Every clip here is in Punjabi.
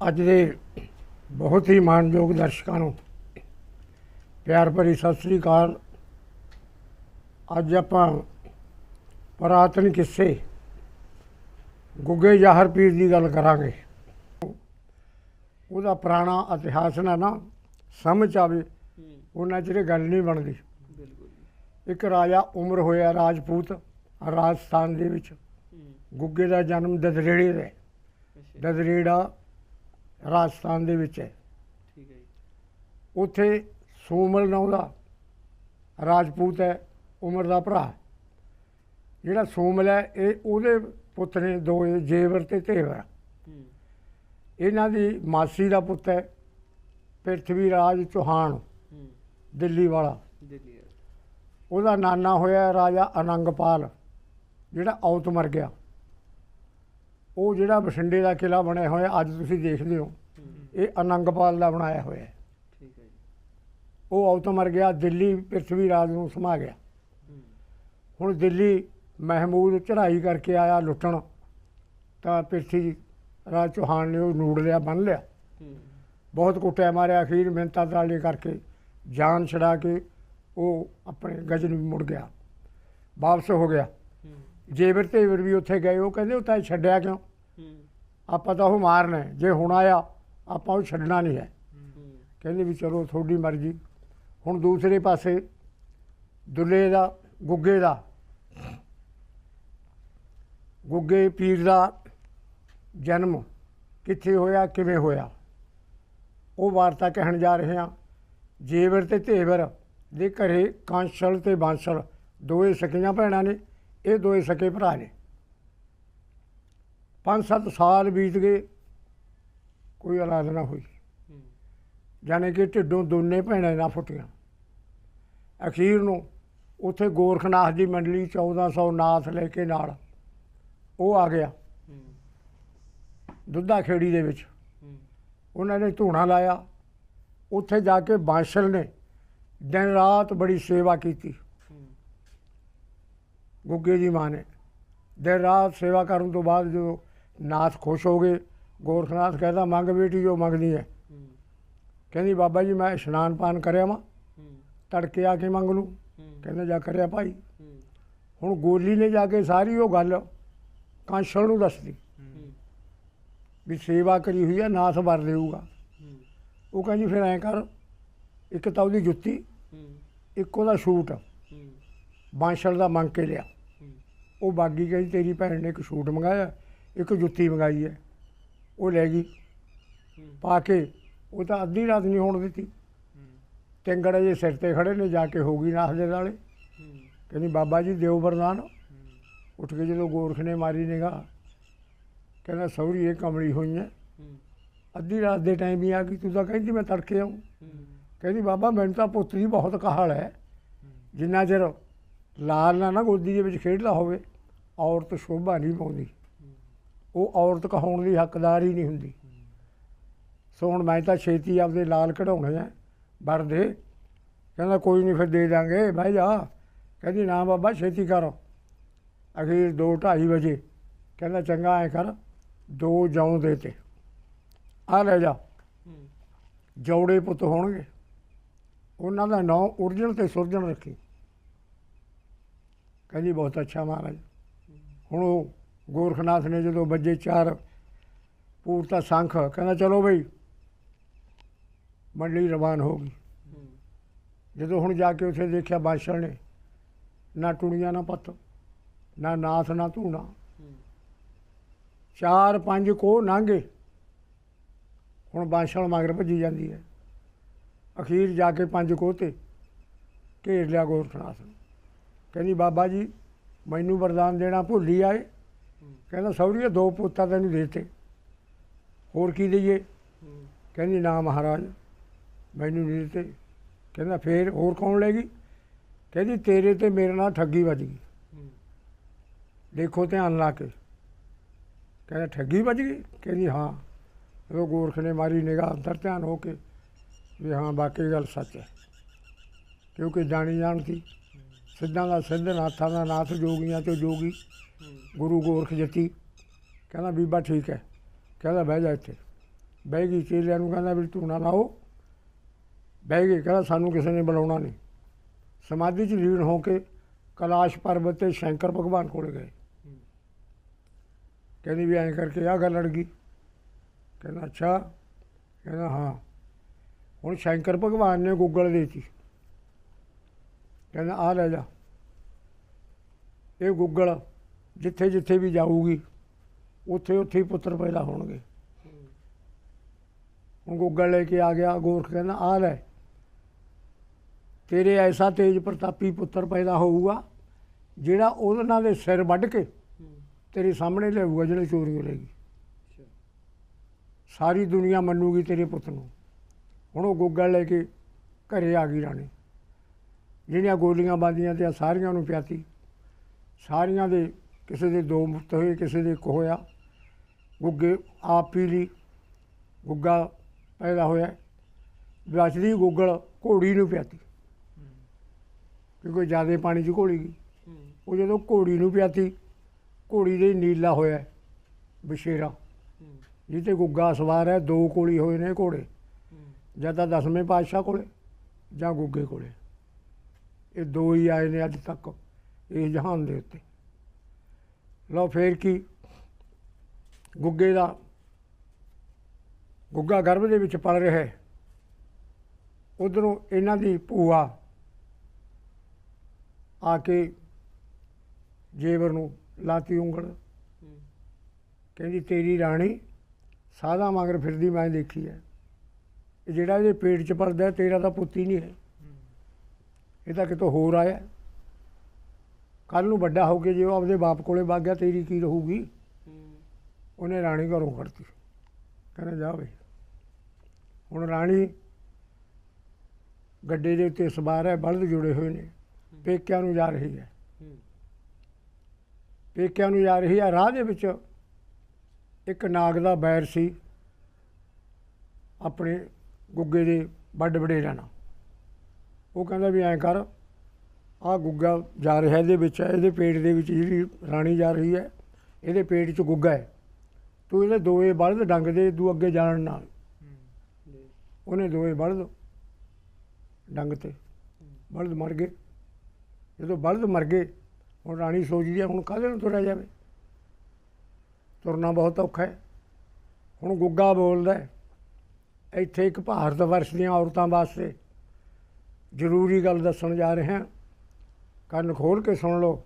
ਅੱਜ ਦੇ ਬਹੁਤ ਹੀ ਮਾਣਯੋਗ ਦਰਸ਼ਕਾਂ ਨੂੰ ਪਿਆਰ ਭਰੀ ਸਤਿ ਸ੍ਰੀ ਅਕਾਲ। ਅੱਜ ਆਪਾਂ ਪੁਰਾਤਨ ਕਿੱਸੇ ਗੁੱਗੇ ਜ਼ਾਹਰ ਪੀਰ ਦੀ ਗੱਲ ਕਰਾਂਗੇ। ਉਹਦਾ ਪੁਰਾਣਾ ਇਤਿਹਾਸ ਨਾ ਨਾ ਸਮਝ ਆਵੇ, ਉਹਨਾਂ ਚਿਰ ਗੱਲ ਨਹੀਂ ਬਣਦੀ। ਇੱਕ ਰਾਜਾ ਉਮਰ ਹੋਇਆ ਰਾਜਪੂਤ ਰਾਜਸਥਾਨ ਦੇ ਵਿੱਚ। ਗੁੱਗੇ ਦਾ ਜਨਮ ਦਦਰੇੜੇ ਦਾ। ਦਦਰੇੜਾ ਰਾਜਸਥਾਨ ਦੇ ਵਿੱਚ ਹੈ। ਠੀਕ ਹੈ ਜੀ। ਉੱਥੇ ਸੋਮਲ ਨਾਂ ਦਾ ਰਾਜਪੂਤ ਹੈ ਉਮਰ ਦਾ ਭਰਾ ਜਿਹੜਾ ਸੋਮਲ ਹੈ ਇਹ ਉਹਦੇ ਪੁੱਤ ਨੇ ਦੋ ਜੇਵਰ ਤੇ ਤੇਵਰ ਇਹਨਾਂ ਦੀ ਮਾਸੀ ਦਾ ਪੁੱਤ ਹੈ ਪ੍ਰਿਥਵੀ ਰਾਜ ਚੌਹਾਨ ਦਿੱਲੀ ਵਾਲਾ। ਦਿੱਲੀ। ਉਹਦਾ ਨਾਨਾ ਹੋਇਆ ਰਾਜਾ ਅਨੰਗਪਾਲ ਜਿਹੜਾ ਔਤ ਮਰ ਗਿਆ। ਉਹ ਜਿਹੜਾ ਬਠਿੰਡੇ ਦਾ ਕਿਲਾ ਬਣਿਆ ਹੋਇਆ ਅੱਜ ਤੁਸੀਂ ਦੇਖਦੇ ਹੋ। ਇਹ ਅਨੰਗਪਾਲ ਦਾ ਬਣਾਇਆ ਹੋਇਆ ਹੈ। ਠੀਕ ਹੈ ਜੀ। ਉਹ ਔਤ ਮਰ ਗਿਆ ਦਿੱਲੀ ਪ੍ਰਿਥਵੀ ਰਾਜ ਨੂੰ ਸਮਾ ਗਿਆ। ਹੁਣ ਦਿੱਲੀ ਮਹਿਮੂਦ ਚੜ੍ਹਾਈ ਕਰਕੇ ਆਇਆ ਲੁੱਟਣ ਤਾਂ ਪ੍ਰਿਥਵੀ ਰਾਜ ਚੌਹਾਨ ਨੇ ਉਹ ਨੂੜ ਲਿਆ ਬੰਨ ਲਿਆ। ਬਹੁਤ ਕੁੱਟਿਆ ਮਾਰਿਆ ਅਖੀਰ ਮਿਹਨਤਾਂ ਤਾਲੇ ਕਰਕੇ ਜਾਨ ਛੜਾ ਕੇ ਉਹ ਆਪਣੇ ਗਜਨ ਮੁੜ ਗਿਆ। ਵਾਪਸ ਹੋ ਗਿਆ। ਹੂੰ ਜੇਬਰ ਤੇ ਵੀ ਉੱਥੇ ਗਏ ਉਹ ਕਹਿੰਦੇ ਉਹ ਤਾਂ ਛੱਡਿਆ ਕਿਉਂ? ਆਪਾਂ ਤਾਂ ਉਹ ਮਾਰਨਾ ਹੈ। ਜੇ ਹੁਣ ਆਇਆ ਆਪਾਂ ਉਹ ਛੱਡਣਾ ਨਹੀਂ ਹੈ। ਹੂੰ। ਕਹਿੰਦੇ ਵੀ ਚਲੋ ਤੁਹਾਡੀ ਮਰਜ਼ੀ। ਹੁਣ ਦੂਸਰੇ ਪਾਸੇ ਦੁੱਲੇ ਦਾ ਗੁੱਗੇ ਦਾ ਗੁੱਗੇ ਪੀਰ ਦਾ ਜਨਮ ਕਿੱਥੇ ਹੋਇਆ ਕਿਵੇਂ ਹੋਇਆ? ਉਹ ਵਾਰਤਾ ਕਹਿਣ ਜਾ ਰਹੇ ਹਾਂ। ਜੇਵਰ ਤੇ ਧੇਵਰ ਦੇ ਘਰੇ ਕਾਂਸ਼ਲ ਤੇ ਬਾਂਸਲ ਦੋਏ ਸਕੀਆਂ ਭੈਣਾਂ ਨੇ। ਇਹ ਦੋਏ ਸਕੇ ਭਰਾ ਨੇ। ਪੰਜ ਸੱਤ ਸਾਲ ਬੀਤ ਗਏ, ਕੋਈ ਔਲਾਦ ਨਾ ਹੋਈ। ਹੂੰ ਜਾਣੀ ਕਿ ਢਿੱਡੋਂ ਦੋਨੇ ਭੈਣਾਂ ਨਾ ਫੁੱਟੀਆਂ। ਅਖੀਰ ਨੂੰ ਉੱਥੇ ਗੋਰਖਨਾਥ ਦੀ ਮੰਡਲੀ 1400 ਨਾਥ ਲੈ ਕੇ ਨਾਲ ਉਹ ਆ ਗਿਆ। ਦੁੱਧਾ ਖੇੜੀ ਦੇ ਵਿੱਚ। ਉਹਨਾਂ ਨੇ ਧੂਣਾ ਲਾਇਆ। ਉੱਥੇ ਜਾ ਕੇ ਬਾਂਸਲ ਨੇ ਦਿਨ ਰਾਤ ਬੜੀ ਸੇਵਾ ਕੀਤੀ। ਗੁੱਗੇ ਦੀ ਮਾਂ ਨੇ। ਦਿਨ ਰਾਤ ਸੇਵਾ ਕਰਨ ਤੋਂ ਬਾਅਦ ਜਦੋਂ ਨਾਥ ਖੁਸ਼ ਹੋ ਗਏ ਗੋਰਖਨਾਥ ਕਹਿੰਦਾ ਮੰਗ ਬੇਟੀ ਜੋ ਮੰਗਦੀ ਹੈ। ਕਹਿੰਦੀ ਬਾਬਾ ਜੀ ਮੈਂ ਇਸ਼ਨਾਨ ਪਾਨ ਕਰਿਆ ਵਾਂ। ਤੜਕੇ ਆ ਕੇ ਮੰਗ ਲੂੰ। ਕਹਿੰਦਾ ਜਾ ਕਰਿਆ ਭਾਈ। ਹੁਣ ਗੋਲੀ ਨੇ ਜਾ ਕੇ ਸਾਰੀ ਉਹ ਗੱਲ ਕਾਂਸ਼ਲ ਨੂੰ ਦੱਸਦੀ ਵੀ ਸੇਵਾ ਕਰੀ ਹੋਈ ਆ ਨਾਥ ਵਰ ਦੇਊਗਾ। ਉਹ ਕਹਿੰਦੀ ਫਿਰ ਐਂ ਕਰ ਇੱਕ ਤਾਂ ਉਹਦੀ ਜੁੱਤੀ ਇੱਕ ਉਹਦਾ ਸ਼ੂਟ ਬਾਂਸ਼ਲ ਦਾ ਮੰਗ ਕੇ ਲਿਆ। ਉਹ ਬਾਗੀ ਕਹਿੰਦੀ ਤੇਰੀ ਭੈਣ ਨੇ ਇੱਕ ਸ਼ੂਟ ਮੰਗਾਇਆ, ਇੱਕ ਜੁੱਤੀ ਮੰਗਾਈ ਹੈ। ਉਹ ਲੈ ਗਈ। ਪਾ ਕੇ ਉਹ ਤਾਂ ਅੱਧੀ ਰਾਤ ਨਹੀਂ ਹੋਣ ਦਿੱਤੀ। ਹੂੰ ਜੇ ਸਿਰ ਤੇ ਖੜੇ ਨੇ, ਜਾ ਕੇ ਹੋ ਗਈ ਨਾਥ ਦੇ ਨਾਲੇ। ਕਹਿੰਦੀ, ਬਾਬਾ ਜੀ, ਦਿਓ ਵਰਦਾਨ। ਉੱਠ ਕੇ ਜਦੋਂ ਗੋਰਖ ਨੇ ਮਾਰੀ ਨਿਗਾਹ, ਕਹਿੰਦਾ ਸੌਰੀ ਇਹ ਕਮਲੀ ਹੋਈ ਹੈ। ਅੱਧੀ ਰਾਤ ਦੇ ਟਾਈਮ ਹੀ ਆ ਗਈ। ਤੂੰ ਤਾਂ ਕਹਿੰਦੀ, ਮੈਂ ਤੜਕੇ ਆਉਂ ਕਹਿੰਦੀ, ਬਾਬਾ, ਮੈਨੂੰ ਤਾਂ ਪੁੱਤ ਦੀ ਬਹੁਤ ਕਹਾਲ ਹੈ। ਜਿੰਨਾ ਚਿਰ ਲਾਲ ਨਾ ਨਾ ਗੋਦੀ ਦੇ ਵਿੱਚ ਖੇਡਦਾ ਹੋਵੇ ਔਰਤ ਸ਼ੋਭਾ ਨਹੀਂ ਪਾਉਂਦੀ। ਉਹ ਔਰਤ ਕਹਾਉਣ ਦੀ ਹੱਕਦਾਰ ਹੀ ਨਹੀਂ ਹੁੰਦੀ। ਸੋ ਹੁਣ ਮੈਂ ਤਾਂ ਛੇਤੀ ਆਪਦੇ ਲਾਲ ਕਢਾਉਣੇ ਆ। ਵਰ ਦੇ। ਕਹਿੰਦਾ ਕੋਈ ਨਹੀਂ ਫਿਰ ਦੇ ਦਾਂਗੇ। ਭਾਈ ਜਾ। ਕਹਿੰਦੀ ਨਾ ਬਾਬਾ ਛੇਤੀ ਕਰ। ਅਖੀਰ 2:30 ਵਜੇ। ਕਹਿੰਦਾ ਚੰਗਾ ਐ ਕਰ। ਦੋ ਜੌਂ ਦੇ ਤੇ। ਆ ਲੈ ਜਾ। ਜੋੜੇ ਪੁੱਤ ਹੋਣਗੇ। ਉਹਨਾਂ ਦਾ ਨਾਂ ਉਰਜਣ ਤੇ ਸੁਰਜਣ ਰੱਖੀ। ਕਹਿੰਦੀ ਬਹੁਤ ਅੱਛਾ ਮਹਾਰਾਜ। ਹੁਣ ਉਹ ਗੋਰਖਨਾਥ ਨੇ ਜਦੋਂ ਵੱਜੇ ਚਾਰ ਪੂਰਤਾ ਸੰਖ, ਕਹਿੰਦਾ ਚਲੋ ਬਈ, ਮੰਡਲੀ ਰਵਾਨ ਹੋ ਗਈ। ਜਦੋਂ ਹੁਣ ਜਾ ਕੇ ਉੱਥੇ ਦੇਖਿਆ ਬਾਦਸ਼ਾਹ ਨੇ, ਨਾ ਟੁਣੀਆਂ, ਨਾ ਪੱਤ ਨਾ ਨਾਥ, ਨਾ ਧੂਣਾ। ਚਾਰ ਪੰਜ ਕੋ ਨਾਂਗੇ। ਹੁਣ ਬਾਦਸ਼ਾਹ ਮਗਰ ਭੱਜੀ ਜਾਂਦੀ ਹੈ। ਅਖੀਰ ਜਾ ਕੇ ਪੰਜ ਕੋਹ ਤੇ ਘੇਰ ਲਿਆ ਗੋਰਖਨਾਥ ਨੂੰ। ਕਹਿੰਦੀ, ਬਾਬਾ ਜੀ, ਮੈਨੂੰ ਵਰਦਾਨ ਦੇਣਾ ਭੁੱਲੀ ਆਏ। ਕਹਿੰਦਾ ਸੌਰੀਏ ਦੋ ਪੁੱਤਾਂ ਤੈਨੂੰ ਦੇਤੇ। ਹੋਰ ਕੀ ਦਈਏ? ਕਹਿੰਦੀ, ਨਾ ਮਹਾਰਾਜ, ਮੈਨੂੰ ਨਹੀਂ ਦਿੱਤੇ। ਕਹਿੰਦਾ, ਫੇਰ ਹੋਰ ਕੌਣ ਲੈ ਗਈ? ਕਹਿੰਦੀ, ਤੇਰੇ ਤੇ ਮੇਰੇ ਨਾਲ ਠੱਗੀ ਵੱਜ ਗਈ। ਦੇਖੋ ਧਿਆਨ ਲਾ ਕੇ। ਕਹਿੰਦਾ, ਠੱਗੀ ਵੱਜ ਗਈ? ਕਹਿੰਦੀ, ਹਾਂ। ਉਹ ਗੋਰਖ ਨੇ ਮਾਰੀ ਨਿਗਾਹ ਅੰਦਰ ਧਿਆਨ ਹੋ ਕੇ ਵੀ ਹਾਂ ਬਾਕੀ ਗੱਲ ਸੱਚ ਹੈ। ਕਿਉਂਕਿ ਜਾਣੀ ਜਾਣ ਸੀ ਸਿੱਧਾਂ ਦਾ ਸਿੱਧ ਨਾਥਾਂ ਦਾ ਨਾਥ ਜੋਗੀਆਂ ਤੋਂ ਜੋਗੀ ਗੁਰੂ ਗੋਰਖ ਜੱਤੀ। ਕਹਿੰਦਾ, ਬੀਬਾ ਠੀਕ ਹੈ। ਕਹਿੰਦਾ, ਬਹਿ ਜਾ ਇੱਥੇ। ਬਹਿ ਗਈ ਚੇਲਿਆਂ ਨੂੰ, ਕਹਿੰਦਾ ਵੀ ਧੂਣਾ ਲਾਓ। ਬਹਿ ਗਏ ਕਹਿੰਦਾ, ਸਾਨੂੰ ਕਿਸੇ ਨੇ ਬੁਲਾਉਣਾ ਨਹੀਂ। ਸਮਾਧੀ 'ਚ ਲੀਨ ਹੋ ਕੇ ਕੈਲਾਸ਼ ਪਰਬਤ ਤੇ ਸ਼ੰਕਰ ਭਗਵਾਨ ਕੋਲ ਗਏ। ਕਹਿੰਦੀ ਵੀ ਐਂ ਕਰਕੇ ਆ ਗੱਲ ਅੜ ਗਈ। ਕਹਿੰਦਾ, ਅੱਛਾ। ਕਹਿੰਦਾ, ਹਾਂ। ਹੁਣ ਸ਼ੰਕਰ ਭਗਵਾਨ ਨੇ ਗੁੱਗਲ ਦੇਤੀ। ਕਹਿੰਦਾ ਆ ਲੈ ਜਾ। ਇਹ ਗੁੱਗਲ ਜਿੱਥੇ ਜਿੱਥੇ ਵੀ ਜਾਊਗੀ, ਉੱਥੇ ਉੱਥੇ ਹੀ ਪੁੱਤਰ ਪੈਦਾ ਹੋਣਗੇ। ਹੁਣ ਗੁੱਗਲ ਲੈ ਕੇ ਆ ਗਿਆ, ਗੋਰਖ ਕਹਿੰਦਾ ਆ ਲੈ। ਤੇਰੇ ਐਸਾ ਤੇਜ ਪ੍ਰਤਾਪੀ ਪੁੱਤਰ ਪੈਦਾ ਹੋਊਗਾ, ਜਿਹੜਾ ਉਹਦੇ ਨਾਲ ਦੇ ਸਿਰ ਵੱਢ ਕੇ ਤੇਰੇ ਸਾਹਮਣੇ ਲਿਆਊਗਾ, ਜਿਹੜੇ ਚੋਰੀ ਹੋਏਗੀ ਸਾਰੀ ਦੁਨੀਆ ਮੰਨੂਗੀ ਤੇਰੇ ਪੁੱਤ ਨੂੰ। ਹੁਣ ਉਹ ਗੁੱਗਲ ਲੈ ਕੇ ਘਰੇ ਆ ਗਈ ਰਾਣੀ। ਜਿਹੜੀਆਂ ਗੋਲੀਆਂ ਬਾਂਦੀਆਂ ਤੇ ਸਾਰੀਆਂ ਨੂੰ ਪਿਆਤੀ। ਸਾਰੀਆਂ ਦੇ ਕਿਸੇ ਦੇ ਦੋ ਮੁਫ਼ਤ ਹੋਏ, ਕਿਸੇ ਦੇ ਇੱਕ ਹੋਇਆ। ਗੁੱਗੇ ਆਪ ਪੀ ਲਈ। ਗੁੱਗਾ ਪੈਦਾ ਹੋਇਆ। ਬਚਦੀ ਗੁੱਗਲ ਘੋੜੀ ਨੂੰ ਪਿਆਤੀ। ਕਿਉਂਕਿ ਜ਼ਿਆਦਾ ਪਾਣੀ 'ਚ ਘੋਲੀ ਗਈ। ਉਹ ਜਦੋਂ ਘੋੜੀ ਨੂੰ ਪਿਆਤੀ, ਘੋੜੀ ਦੇ ਨੀਲਾ ਹੋਇਆ ਬਸ਼ੇਰਾ। ਹੂੰ ਗੁੱਗਾ ਸਵਾਰ ਹੈ, ਦੋ ਕੋਲੀ ਹੋਏ ਨੇ ਘੋੜੇ। ਜਾਂ ਤਾਂ ਦਸਵੇਂ ਪਾਤਸ਼ਾਹ ਕੋਲੇ ਜਾਂ ਗੁੱਗੇ ਕੋਲੇ। ਇਹ ਦੋ ਹੀ ਆਏ ਨੇ ਅੱਜ ਤੱਕ ਇਸ ਜਹਾਨ ਦੇ ਉੱਤੇ। ਲਓ ਫੇਰ ਕੀ, ਗੁੱਗੇ ਦਾ ਗੁੱਗਾ ਗਰਭ ਦੇ ਵਿੱਚ ਪਲ ਰਿਹਾ ਹੈ। ਉਧਰੋਂ ਇਹਨਾਂ ਦੀ ਭੂਆ ਆ ਕੇ ਜੇਵਰ ਨੂੰ ਲਾਤੀ ਉਂਗਲ। ਕਹਿੰਦੀ, ਤੇਰੀ ਰਾਣੀ ਸਾਦਾ ਮਗਰ ਫਿਰਦੀ, ਮੈਂ ਦੇਖੀ ਹੈ। ਇਹ ਜਿਹੜਾ ਇਹਦੇ ਪੇਟ 'ਚ ਪਲਦਾ, ਤੇਰਾ ਤਾਂ ਪੁੱਤ ਹੀ ਨਹੀਂ ਹੈ। ਇਹ ਤਾਂ ਕਿਤੋਂ ਹੋਰ ਆਇਆ। ਕੱਲ ਨੂੰ ਵੱਡਾ ਹੋ ਕੇ ਜੇ ਉਹ ਆਪਦੇ ਬਾਪ ਕੋਲੇ ਵਗ ਗਿਆ, ਤੇਰੀ ਕੀ ਰਹੂਗੀ? ਉਹਨੇ ਰਾਣੀ ਘਰੋਂ ਕੱਢਤੀ। ਕਹਿੰਦਾ, ਜਾ ਬਈ। ਹੁਣ ਰਾਣੀ ਗੱਡੇ ਦੇ ਉੱਤੇ ਸਵਾਰ ਹੈ, ਬਲਦ ਜੁੜੇ ਹੋਏ ਨੇ। ਪੇਕਿਆਂ ਨੂੰ ਜਾ ਰਹੀ ਹੈ। ਪੇਕਿਆਂ ਨੂੰ ਜਾ ਰਹੀ ਹੈ। ਰਾਹ ਦੇ ਵਿੱਚ ਇੱਕ ਨਾਗ ਦਾ ਬੈਰ ਸੀ। ਆਪਣੇ ਗੁੱਗੇ ਦੇ ਵੱਡ ਵਡੇਰਿਆਂ ਨਾਲ। ਉਹ ਕਹਿੰਦਾ ਵੀ ਐਂ ਕਰ, ਆਹ ਗੁੱਗਾ ਜਾ ਰਿਹਾ ਇਹਦੇ ਵਿੱਚ, ਇਹਦੇ ਪੇਟ ਦੇ ਵਿੱਚ ਜਿਹੜੀ ਰਾਣੀ ਜਾ ਰਹੀ ਹੈ, ਇਹਦੇ ਪੇਟ 'ਚ ਗੁੱਗਾ ਹੈ। ਤੂੰ ਇਹਦੇ ਦੋਏ ਬਲਦ ਡੰਗ ਦੇ, ਤੂੰ ਅੱਗੇ ਜਾਣ ਨਾਲ। ਉਹਨੇ ਦੋਏ ਬਲਦ ਡੰਗ ਤੇ, ਬਲਦ ਮਰ ਗਏ। ਜਦੋਂ ਬਲਦ ਮਰ ਗਏ, ਹੁਣ ਰਾਣੀ ਸੋਚਦੀ ਹੈ, ਹੁਣ ਕਾਹਦੇ ਨੂੰ ਤੁਰਿਆ ਜਾਵੇ? ਤੁਰਨਾ ਬਹੁਤ ਔਖਾ ਹੈ। ਹੁਣ ਗੁੱਗਾ ਬੋਲਦਾ ਇੱਥੇ ਇੱਕ ਭਾਰਤ ਵਰਸ਼ ਦੀਆਂ ਔਰਤਾਂ ਵਾਸਤੇ ਜ਼ਰੂਰੀ ਗੱਲ ਦੱਸਣ ਜਾ ਰਿਹਾ ਕੰਨ ਖੋਲ ਕੇ ਸੁਣ ਲਓ।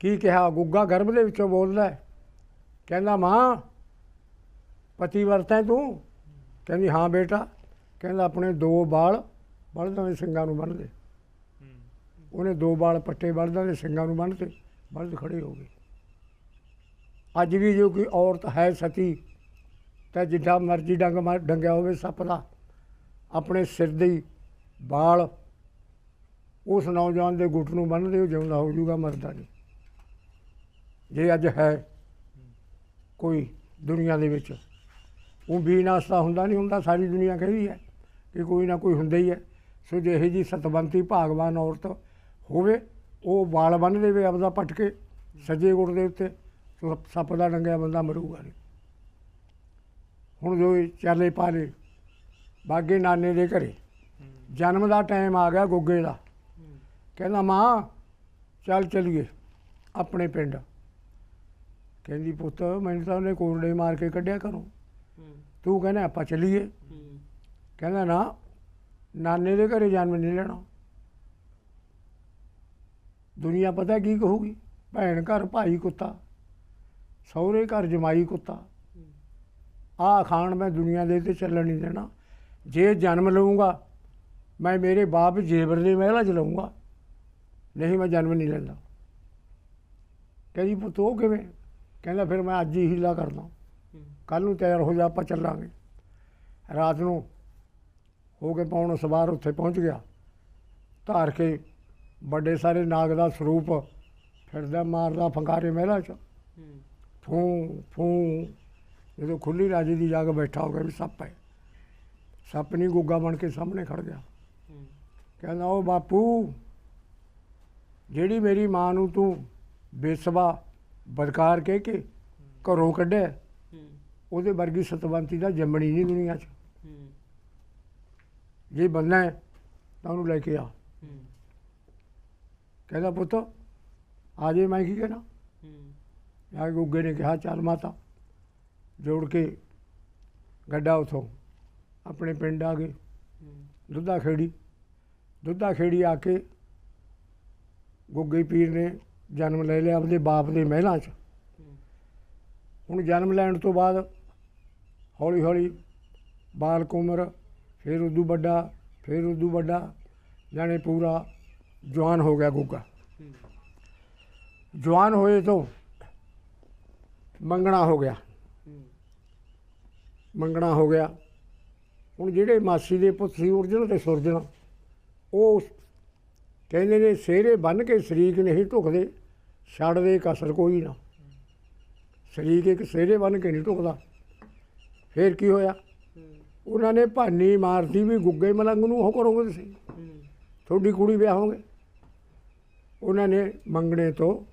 ਕੀ ਕਿਹਾ? ਗੁੱਗਾ ਗਰਭ ਦੇ ਵਿੱਚੋਂ ਬੋਲਦਾ ਕਹਿੰਦਾ, ਮਾਂ, ਪਤੀ ਵਰਤੈ ਤੂੰ? ਕਹਿੰਦੀ, ਹਾਂ ਬੇਟਾ। ਕਹਿੰਦਾ, ਆਪਣੇ ਦੋ ਬਾਲ ਬਲਦਾਂ ਦੇ ਸਿੰਘਾਂ ਨੂੰ ਬੰਨ੍ਹ ਦੇ। ਉਹਨੇ ਦੋ ਬਾਲ ਪੱਟੇ ਬਲਦਾਂ ਦੇ ਸਿੰਘਾਂ ਨੂੰ ਬੰਨ੍ਹ ਬਲਦ ਖੜੇ ਹੋ ਗਏ। ਅੱਜ ਵੀ ਜੋ ਕੋਈ ਔਰਤ ਹੈ ਸਤੀ, ਤਾਂ ਜਿੱਡਾ ਮਰਜ਼ੀ ਡੰਗ ਮਾਰ ਡੰਗਿਆ ਹੋਵੇ ਸੱਪ ਦਾ, ਆਪਣੇ ਸਿਰ ਦੇ ਬਾਲ, ਉਸ ਨੌਜਵਾਨ ਦੇ ਗੁੱਟ ਨੂੰ ਬੰਨ੍ਹਦੇ ਹੋ ਜਿਉਂਦਾ ਹੋ ਜਾਊਗਾ, ਮਰਦਾ ਨਹੀਂ। ਜੇ ਅੱਜ ਹੈ ਕੋਈ ਦੁਨੀਆ ਦੇ ਵਿੱਚ, ਉਹ ਵੀ ਨਾਸਤਾ ਹੁੰਦਾ ਨਹੀਂ, ਹੁੰਦਾ ਸਾਰੀ ਦੁਨੀਆ ਕਹਿੰਦੀ ਹੈ ਕਿ ਕੋਈ ਨਾ ਕੋਈ ਹੁੰਦਾ ਹੀ ਹੈ। ਸੋ ਜੇ ਇਹੋ ਜੀ ਸਤਵੰਤੀ, ਭਾਗਵਾਨ ਔਰਤ ਹੋਵੇ, ਉਹ ਵਾਲ ਬੰਨ੍ਹ ਦੇਵੇ ਆਪਦਾ ਪੱਟ ਕੇ ਸੱਜੇ ਗੁੱਟ ਦੇ ਉੱਤੇ, ਸੋ ਸੱਪ ਦਾ ਡੰਗਿਆ ਬੰਦਾ ਮਰੂਗਾ ਨਹੀਂ। ਹੁਣ ਜੋ ਇਹ ਚਾਲੇ ਪਾਲੇ ਬਾਗੇ ਨਾਨੇ ਦੇ ਘਰੇ ਜਨਮ ਦਾ ਟਾਈਮ ਆ ਗਿਆ ਗੁੱਗੇ ਦਾ। ਕਹਿੰਦਾ ਮਾਂ ਚੱਲ ਚਲੀਏ ਆਪਣੇ ਪਿੰਡ। ਕਹਿੰਦੀ ਪੁੱਤ ਮੈਨੂੰ ਤਾਂ ਉਹਨੇ ਕੋਰੜੇ ਮਾਰ ਕੇ ਕੱਢਿਆ ਘਰੋਂ। ਤੂੰ ਕਹਿੰਦਾ ਆਪਾਂ ਚੱਲੀਏ। ਕਹਿੰਦਾ ਨਾ ਨਾਨੇ ਦੇ ਘਰੇ ਜਨਮ ਨਹੀਂ ਲੈਣਾ। ਦੁਨੀਆ ਪਤਾ ਕੀ ਕਹੂਗੀ? ਭੈਣ ਘਰ ਭਾਈ ਕੁੱਤਾ। ਸਹੁਰੇ ਘਰ ਜਮਾਈ ਕੁੱਤਾ। ਆਹ ਖਾਣ ਮੈਂ ਦੁਨੀਆ ਦੇ ਤੇ ਚੱਲਣ ਨਹੀਂ ਦੇਣਾ। ਜੇ ਜਨਮ ਲਵਾਂਗਾ ਮੈਂ ਮੇਰੇ ਬਾਪ ਜੇਬਰ ਦੇ ਮਹਿਲਾ ਚ ਲਊਂਗਾ। ਨਹੀਂ ਮੈਂ ਜਨਮ ਨਹੀਂ ਲੈਂਦਾ। ਕਹਿੰਦੀ, ਪੁੱਤ, ਉਹ ਕਿਵੇਂ? ਕਹਿੰਦਾ, ਫਿਰ ਮੈਂ ਅੱਜ ਹੀ ਹੀਲਾ ਕਰਦਾ। ਹੂੰ ਕੱਲ ਨੂੰ ਤਿਆਰ ਹੋ ਜਾ, ਆਪਾਂ ਚੱਲਾਂਗੇ। ਰਾਤ ਨੂੰ ਹੋ ਕੇ ਪੌਣ ਸਵਾਰ ਉੱਥੇ ਪਹੁੰਚ ਗਿਆ। ਧਾਰ ਕੇ ਵੱਡੇ ਸਾਰੇ ਨਾਗ ਦਾ ਸਰੂਪ ਫਿਰਦਾ, ਮਾਰਦਾ ਫੰਕਾਰੇ ਮਹਿਲਾ ਚ। ਹੂੰ ਫੂੰ, ਜਦੋਂ ਖੁੱਲੀ ਰਾਜੀ ਦੀ ਜਾ ਕੇ ਬੈਠਾ ਹੋ ਗਿਆ ਵੀ ਸੱਪ ਹੈ। ਸੱਪ ਨਹੀਂ, ਗੁੱਗਾ ਬਣ ਕੇ ਸਾਹਮਣੇ ਖੜ ਗਿਆ। ਕਹਿੰਦਾ, ਉਹ ਬਾਪੂ, ਜਿਹੜੀ ਮੇਰੀ ਮਾਂ ਨੂੰ ਤੂੰ ਬੇਸਵਾ ਬਦਕਾਰ ਕਹਿ ਕੇ ਘਰੋਂ ਕੱਢਿਆ, ਉਹਦੇ ਵਰਗੀ ਸਤਵੰਤੀ ਦਾ ਜੰਮਣੀ ਨਹੀਂ ਦੁਨੀਆ 'ਚ। ਜੇ ਬੰਨਾ ਹੈ, ਤਾਂ ਉਹਨੂੰ ਲੈ ਕੇ ਆ। ਕਹਿੰਦਾ, ਪੁੱਤ, ਆ ਜੇ ਮੈਂ ਕੀ ਕਹਿਣਾ? ਹੂੰ ਗੁੱਗੇ ਨੇ ਕਿਹਾ, ਚੱਲ ਮਾਤਾ, ਜੋੜ ਕੇ ਗੱਡਾ ਉਥੋਂ, ਆਪਣੇ ਪਿੰਡ ਆ ਗਏ ਦੁੱਧਾ ਖੇੜੀ। ਦੁੱਧਾ ਖੇੜੀ ਆ ਕੇ ਗੁੱਗੇ ਪੀਰ ਨੇ ਜਨਮ ਲੈ ਲਿਆ ਆਪਣੇ ਬਾਪ ਦੇ ਮਹਿਲਾਂ 'ਚ। ਹੁਣ ਜਨਮ ਲੈਣ ਤੋਂ ਬਾਅਦ ਹੌਲੀ ਹੌਲੀ ਬਾਲਕ ਉਮਰ, ਫਿਰ ਉਦੋਂ ਵੱਡਾ, ਫਿਰ ਉਦੋਂ ਵੱਡਾ, ਜਾਣੇ ਪੂਰਾ ਜਵਾਨ ਹੋ ਗਿਆ ਗੁੱਗਾ। ਜਵਾਨ ਹੋਏ ਤੋਂ ਮੰਗਣਾ ਹੋ ਗਿਆ। ਮੰਗਣਾ ਹੋ ਗਿਆ। ਹੁਣ ਜਿਹੜੇ ਮਾਸੀ ਦੇ ਪੁੱਤ ਸੀ ਉਰਜਣ ਤੇ ਸੁਰਜਣ। ਉਹ ਕਹਿੰਦੇ ਨੇ ਸਿਹਰੇ ਬੰਨ ਕੇ ਸ਼ਰੀਕ ਨਹੀਂ ਢੁਕਦੇ ਛੱਡਦੇ ਕਸਰ ਕੋਈ ਨਾ। ਸ਼ਰੀਕ ਇੱਕ ਸਿਹਰੇ ਬੰਨ ਕੇ ਨਹੀਂ ਢੁਕਦਾ। ਫੇਰ ਕੀ ਹੋਇਆ? ਉਹਨਾਂ ਨੇ ਭਾਨੀ ਮਾਰਤੀ ਵੀ ਗੁੱਗੇ ਮਲੰਗ ਨੂੰ ਉਹ ਕਰੋਗੇ ਤੁਸੀਂ। ਤੁਹਾਡੀ ਕੁੜੀ ਵਿਆਹੋਗੇ ਉਹਨਾਂ ਨੇ ਮੰਗਣੇ ਤੋਂ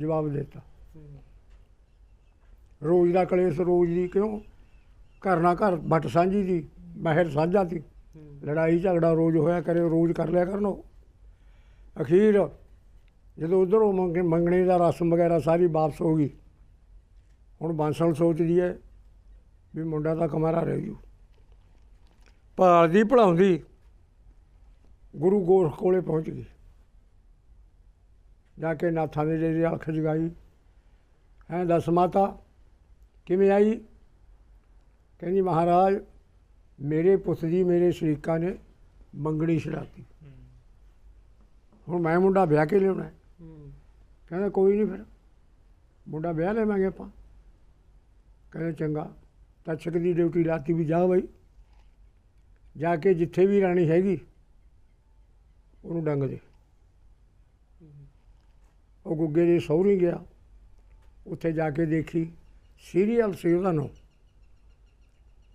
ਜਵਾਬ ਦਿੱਤਾ। ਰੋਜ਼ ਦਾ ਕਲੇਸ਼ ਰੋਜ਼ ਦੀ ਕਿਉਂ? ਘਰ ਨਾ ਘਰ ਬੱਟ ਸਾਂਝੀ ਦੀ ਮਹਿਰ ਸਾਂਝਾ ਦੀ। ਲੜਾਈ ਝਗੜਾ ਰੋਜ਼ ਹੋਇਆ ਕਰੇ, ਰੋਜ਼ ਕਰ ਲਿਆ ਕਰਨ। ਉਹ ਅਖੀਰ ਜਦੋਂ ਉਧਰੋਂ ਮੰਗਣੇ ਦਾ ਰਸਮ ਵਗੈਰਾ ਸਾਰੀ ਵਾਪਸ ਹੋ ਗਈ। ਹੁਣ ਬਾਂਸਲ ਸੋਚਦੀ ਹੈ ਵੀ ਮੁੰਡਾ ਤਾਂ ਕਮਾਰਾ ਰਹਿ ਜੂ। ਭਾਲਦੀ ਭਲਾਉਂਦੀ ਗੁਰੂ ਗੋਰਖ ਕੋਲੇ ਪਹੁੰਚ ਗਈ। ਜਾ ਕੇ ਨਾਥਾਂ ਦੇ ਜਿਹੜੇ ਅੱਖ ਜਗਾਈ। ਹੈਂ ਦਸ ਮਾਤਾ, ਕਿਵੇਂ ਆਈ? ਕਹਿੰਦੀ, ਮਹਾਰਾਜ ਮੇਰੇ ਪੁੱਤ ਦੀ ਮੇਰੇ ਸ਼ਰੀਕਾਂ ਨੇ ਮੰਗਣੀ ਛਡਾਤੀ। ਹੁਣ ਮੈਂ ਮੁੰਡਾ ਵਿਆਹ ਕੇ ਲਿਆਉਣਾ ਕਹਿੰਦਾ ਕੋਈ ਨਹੀਂ ਫਿਰ। ਮੁੰਡਾ ਵਿਆਹ ਲੈਵਾਂਗੇ ਆਪਾਂ। ਕਹਿੰਦੇ ਚੰਗਾ। ਤੱਛਕ ਦੀ ਡਿਊਟੀ ਲਾਤੀ ਵੀ ਜਾ ਬਈ। ਜਾ ਕੇ ਜਿੱਥੇ ਵੀ ਰਾਣੀ ਹੈਗੀ, ਉਹਨੂੰ ਡੰਗ ਦੇ। ਉਹ ਗੁੱਗੇ ਦੇ ਸਹੁਰੀ ਗਿਆ। ਉੱਥੇ ਜਾ ਕੇ ਦੇਖੀ। ਸੀਰੀਅਲ ਸੀ ਉਹਦਾ ਨਾਂ।